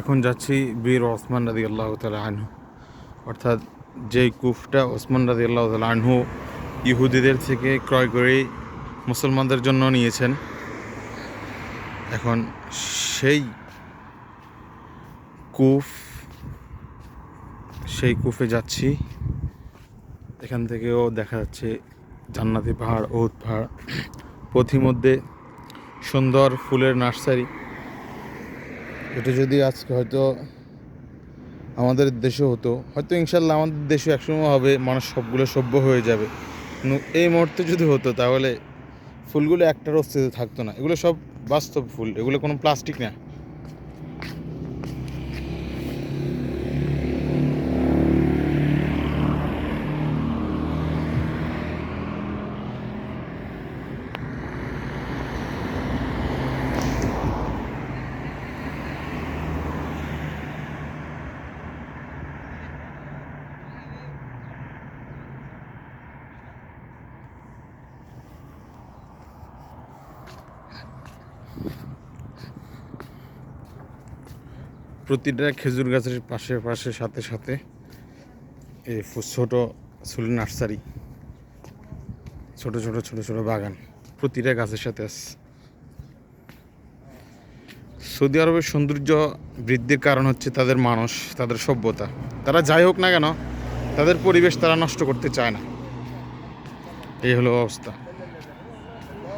এখন যাচ্ছি বীর ওসমান রাদি আল্লাহ তালা আনহু। অর্থাৎ যেই কুফটা ওসমান রাদি আল্লাহ তালা আনহু ইহুদিদের থেকে ক্রয় করে মুসলমানদের জন্য নিয়েছেন, এখন সেই কুফ, সেই কুফে যাচ্ছি। এখান থেকেও দেখা যাচ্ছে জান্নাতি পাহাড় ওহুদ পাহাড়। পথিমধ্যে সুন্দর ফুলের নার্সারি। এটা যদি আজকে হয়তো আমাদের দেশে হতো, হয়তো ইনশাল্লাহ আমাদের দেশে একসময় হবে, মানুষ সবগুলো সভ্য হয়ে যাবে। এই মুহূর্তে যদি হতো, তাহলে ফুলগুলো একটার অস্তিত্ব থাকতো না। এগুলো সব বাস্তব ফুল, এগুলো কোনো প্লাস্টিক না। প্রতিটা খেজুর গাছের পাশে পাশে, সাথে সাথে এই ছোটো ফুল নার্সারি, ছোট ছোট ছোট ছোট বাগান প্রতিটা গাছের সাথে আছে। সৌদি আরবের সৌন্দর্য বৃদ্ধির কারণ হচ্ছে তাদের মানুষ, তাদের সভ্যতা। তারা যাই হোক না কেন, তাদের পরিবেশ তারা নষ্ট করতে চায় না। এই হলো অবস্থা।